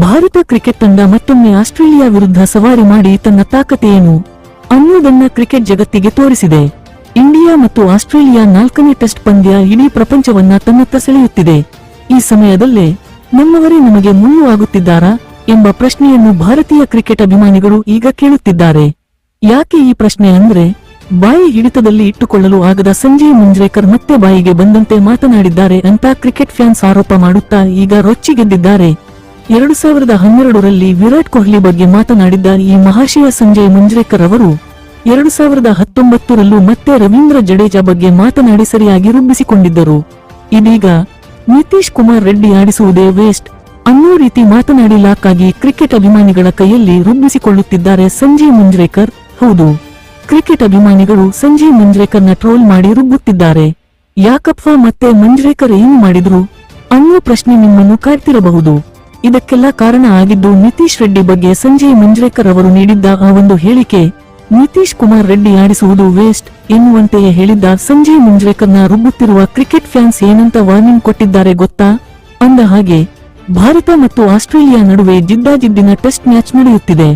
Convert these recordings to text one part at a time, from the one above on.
Bharat cricket ತಂಡ ಮತ್ತೊಮ್ಮೆ Australia ವಿರುದ್ಧ ಸವಾರಿ ಮಾಡಿ ತನ್ನ ತಾಕತೇನು ಅನ್ನೋದನ್ನ ಕ್ರಿಕೆಟ್ ಜಗತ್ತಿಗೆ ತೋರಿಸಿದೆ. ಇಂಡಿಯಾ ಮತ್ತು ಆಸ್ಟ್ರೇಲಿಯಾ ನಾಲ್ಕನೇ ಟೆಸ್ಟ್ ಪಂದ್ಯ ಇಡೀ ಪ್ರಪಂಚವನ್ನ ತನ್ನತ್ತ ಸೆಳೆಯುತ್ತಿದೆ. ಈ ಸಮಯದಲ್ಲೇ ನಮ್ಮವರೇ ನಮಗೆ ಮುಳ್ಳು ಆಗುತ್ತಿದ್ದಾರಾ ಎಂಬ ಪ್ರಶ್ನೆಯನ್ನು ಭಾರತೀಯ ಕ್ರಿಕೆಟ್ ಅಭಿಮಾನಿಗಳು ಈಗ ಕೇಳುತ್ತಿದ್ದಾರೆ. ಯಾಕೆ ಈ ಪ್ರಶ್ನೆ ಅಂದ್ರೆ ಬಾಯಿ ಹಿಡಿತದಲ್ಲಿ ಇಟ್ಟುಕೊಳ್ಳಲು ಆಗದ ಸಂಜಯ್ ಮುಂಜ್ರೇಕರ್ ಮತ್ತೆ ಬಾಯಿಗೆ ಬಂದಂತೆ ಮಾತನಾಡಿದ್ದಾರೆ ಅಂತ ಕ್ರಿಕೆಟ್ ಫ್ಯಾನ್ಸ್ ಆರೋಪ ಮಾಡುತ್ತಾ ಈಗ ರೊಚ್ಚಿಗೆದ್ದಿದ್ದಾರೆ. ಎರಡು ಸಾವಿರದ ಹನ್ನೆರಡರಲ್ಲಿ ವಿರಾಟ್ ಕೊಹ್ಲಿ ಬಗ್ಗೆ ಮಾತನಾಡಿದ್ದ ಈ ಮಹಾಶಿವ ಸಂಜಯ್ ಮುಂಜ್ರೇಕರ್ ಅವರು, ಎರಡು ಸಾವಿರದ ಹತ್ತೊಂಬತ್ತರಲ್ಲೂ ಮತ್ತೆ ರವೀಂದ್ರ ಜಡೇಜಾ ಬಗ್ಗೆ ಮಾತನಾಡಿ ಸರಿಯಾಗಿ ರುಬ್ಬಿಸಿಕೊಂಡಿದ್ದರು. ಇದೀಗ ನಿತೀಶ್ ಕುಮಾರ್ ರೆಡ್ಡಿ ಆಡಿಸುವುದೇ ವೇಸ್ಟ್. ಅನ್ನೋ ರೀತಿ ಮಾತನಾಡಿ ಲಾಕ್ ಆಗಿ ಕ್ರಿಕೆಟ್ ಅಭಿಮಾನಿಗಳ ಕೈಯಲ್ಲಿ ರುಬ್ಬಿಸಿಕೊಳ್ಳುತ್ತಿದ್ದಾರೆ ಸಂಜಯ್ ಮುಂಜ್ರೇಕರ್. ಹೌದು, ಕ್ರಿಕೆಟ್ ಅಭಿಮಾನಿಗಳು ಸಂಜಯ್ ಮುಂಜ್ರೇಕರ್ನ ಟ್ರೋಲ್ ಮಾಡಿ ರುಬ್ಬುತ್ತಿದ್ದಾರೆ. ಯಾಕಪ್ಪ ಮತ್ತೆ ಮುಂಜ್ರೇಕರ್ ಏನು ಮಾಡಿದ್ರು? ಅನ್ನೋ ಪ್ರಶ್ನೆ ನಿಮ್ಮನ್ನು ಕಾಡ್ತಿರಬಹುದು. ಇದಕ್ಕೆಲ್ಲ ಕಾರಣ ಆಗಿದ್ದು ನಿತೀಶ್ ರೆಡ್ಡಿ ಬಗ್ಗೆ ಸಂಜಯ್ ಮಂಜ್ರೇಕರ್ ಅವರು ನೀಡಿದ್ದ ಆ ಒಂದು ಹೇಳಿಕೆ ನಿತೀಶ್ ಕುಮಾರ್ ರೆಡ್ಡಿ ಆಡಿಸುವುದು ವೇಸ್ಟ್ ಎನ್ನುವಂತೆಯೇ ಹೇಳಿದ್ದ ಸಂಜಯ್ ಮುಂಜ್ರೇಕರ್ನ ರುಬ್ಬುತ್ತಿರುವ ಕ್ರಿಕೆಟ್ ಫ್ಯಾನ್ಸ್ ಏನಂತ ವಾರ್ನಿಂಗ್ ಕೊಟ್ಟಿದ್ದಾರೆ ಗೊತ್ತಾ? ಅಂದ ಹಾಗೆ, ಭಾರತ ಮತ್ತು ಆಸ್ಟ್ರೇಲಿಯಾ ನಡುವೆ ಜಿದ್ದಾಜಿದ್ದಿನ ಟೆಸ್ಟ್ ಮ್ಯಾಚ್ ನಡೆಯುತ್ತಿದೆ.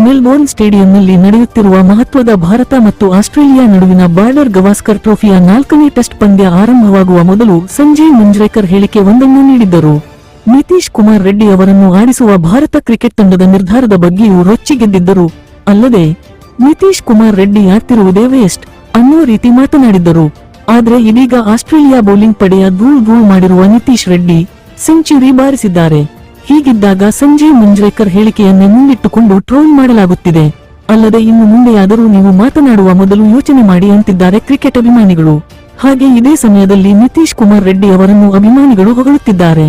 ಮೆಲ್ಬೋರ್ನ್ ಸ್ಟೇಡಿಯಂನಲ್ಲಿ ನಡೆಯುತ್ತಿರುವ ಮಹತ್ವದ ಭಾರತ ಮತ್ತು ಆಸ್ಟ್ರೇಲಿಯಾ ನಡುವಿನ ಬಾರ್ಡರ್ ಗವಾಸ್ಕರ್ ಟ್ರೋಫಿಯ ನಾಲ್ಕನೇ ಟೆಸ್ಟ್ ಪಂದ್ಯ ಆರಂಭವಾಗುವ ಮೊದಲು ಸಂಜಯ್ ಮುಂಜ್ರೇಕರ್ ಹೇಳಿಕೆ ಒಂದನ್ನು ನೀಡಿದ್ದರು. ನಿತೀಶ್ ಕುಮಾರ್ ರೆಡ್ಡಿ ಅವರನ್ನು ಆಡಿಸುವ ಭಾರತ ಕ್ರಿಕೆಟ್ ತಂಡದ ನಿರ್ಧಾರದ ಬಗ್ಗೆಯೂ ರೊಚ್ಚಿಗೆದ್ದಿದ್ದರು. ಅಲ್ಲದೆ, ನಿತೀಶ್ ಕುಮಾರ್ ರೆಡ್ಡಿ ಆಡ್ತಿರುವುದೇ ವೇಸ್ಟ್ ಅನ್ನೋ ರೀತಿ ಮಾತನಾಡಿದ್ದರು. ಆದರೆ ಇದೀಗ ಆಸ್ಟ್ರೇಲಿಯಾ ಬೌಲಿಂಗ್ ಪಡೆಯ ಧೂಳ್ ಧೂಳ್ ಮಾಡಿರುವ ನಿತೀಶ್ ರೆಡ್ಡಿ ಸೆಂಚುರಿ ಬಾರಿಸಿದ್ದಾರೆ. ಹೀಗಿದ್ದಾಗ ಸಂಜಯ್ ಮುಂಜ್ರೇಕರ್ ಹೇಳಿಕೆಯನ್ನೇ ಮುಂದಿಟ್ಟುಕೊಂಡು ಟ್ರೋಲ್ ಮಾಡಲಾಗುತ್ತಿದೆ. ಅಲ್ಲದೆ ಇನ್ನು ಮುಂದೆಯಾದರೂ ನೀವು ಮಾತನಾಡುವ ಮೊದಲು ಯೋಚನೆ ಮಾಡಿ ಅಂತಿದ್ದಾರೆ ಕ್ರಿಕೆಟ್ ಅಭಿಮಾನಿಗಳು. ಹಾಗೆ ಇದೇ ಸಮಯದಲ್ಲಿ ನಿತೀಶ್ ಕುಮಾರ್ ರೆಡ್ಡಿ ಅವರನ್ನು ಅಭಿಮಾನಿಗಳು ಹೊಗಳುತ್ತಿದ್ದಾರೆ.